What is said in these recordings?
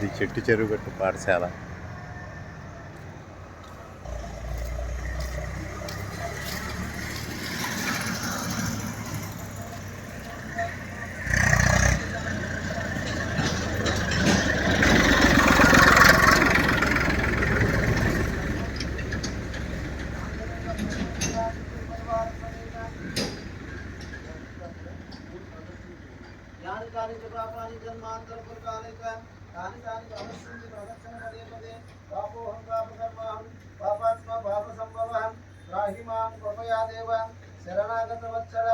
ఇది చెట్టు చెరుగట్టు పాఠశాల. యాని కాని చ పాపాని జన్మాంతరపురకాని చ కాని కాని చ అవశ్యంతి ప్రదక్షిణ పదే పదే పాపోహం పాపకర్మాహం పాపాత్మ పాప సంభవహం రాహి మాం కృపయా దేవ శరణాగత వత్సల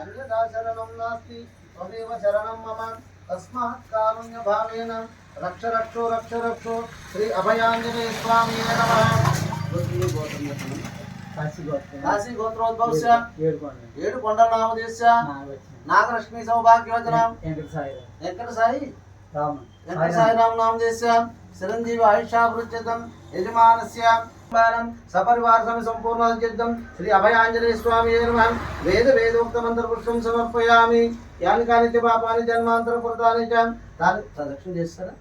అన్యదా శరణం నాస్తి త్వమేవ శరణం మమ తస్మాత్ కారుణ్య భావేన రక్ష రక్షో రక్ష రక్షో శ్రీ అభయాంజనేయ స్వామి నమః కాశీ గోత్రోద్భవస్య ఏడు కొండల నామదేశ్య నాగలక్ష్మి సౌభాగ్యవచనం వెంకట సాయి వెంకట సాయి చిరంజీవి ఆయుషాభివృద్ధితం యజమానస్య సపరివార సమి సంపూర్ణ శ్రీ అభయాంజనేయ స్వామి వేద వేదోక్త మంత్ర పుష్పం సమర్పయామి. యాని కాని చ పాపాని జన్మాంతర కృతాని చ తాని ప్రదక్షిణ చేస్తారా?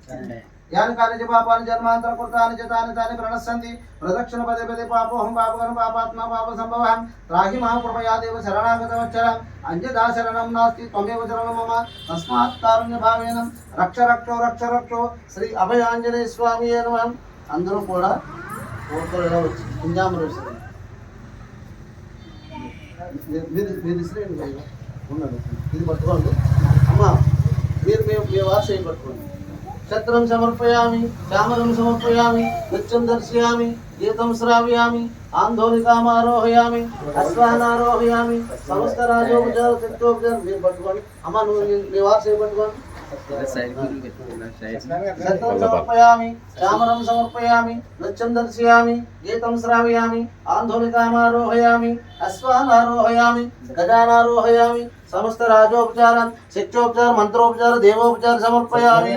యాని కాని పాపాన్ని జన్మాంతర కృతాన్ని చ తాని తాని ప్రణశ్యంతి ప్రదక్షిణ పదే పదే పాపోహం పాపకరం పాపాత్మ పాప సంభవం రాహి మహా కృపయా దేవ శరణాగత వచ్చరం అంజదా శరణం నాస్తి త్వమేవ శరణం మమ తస్మాత్ కారుణ్య భావేన రక్ష రక్షో రక్ష రక్షో శ్రీ అభయాంజనేయ స్వామి నమః అందరూ కూడా కోరుకోలేదా వచ్చి కుంజామలు మీరు మీరు ఇసిరేయండి ఉన్నాడు ఇది పట్టుకోండి. అమ్మ మీరు మేము మీ వారు చేయి పట్టుకోండి. క్షత్రం సమర్పయామి శ్యామలం సమర్పయామి నృత్యం దర్శయామి గీతం శ్రావయామి ఆందోళికామారోహయామి అశ్వానారోహయామి సమస్త రాజోపచార శక్తోపచారం మీరు పట్టుకోండి. అమ్మ నువ్వు మీ- మీ వారు పట్టుకోండి. క్షత్రం సమర్పయామి చామరం సమర్పయామి నృత్యం దర్శయామి గీతం శ్రావయామి ఆందోళికామారోహయామి అశ్వానారోహయామి గజానారోహయామి సమస్త రాజోపచారం శిక్షోపచార మంత్రోపచార దేవోపచార సమర్పయామి.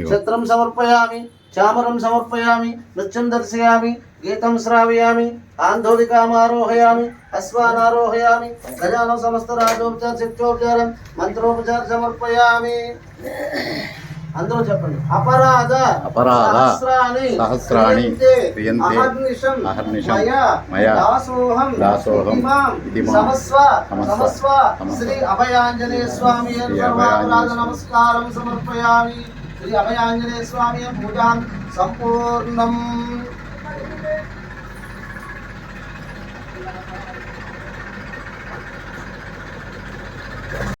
క్షత్రం సమర్పయామి చామరం సమర్పయామి నృత్యం దర్శయామి గీతం శ్రావయామి ఆందోళికామారోహయామి అశ్వానారోహయామి గజానం సమస్త రాజోపచార శిక్షోపచారం మంత్రోపచార సమర్పయామి అందరూ చెప్పండి అపరాధ అపరాధ సహస్రాణి అహర్నిశం అహర్నిశం మయా దాసోహం దాసోహం సమస్వ సమస్వ శ్రీ అభయాంజనేయ స్వామి నమస్కారం సమర్పయామి శ్రీ అభయాంజనేయ స్వామి పూజాం సంపూర్ణం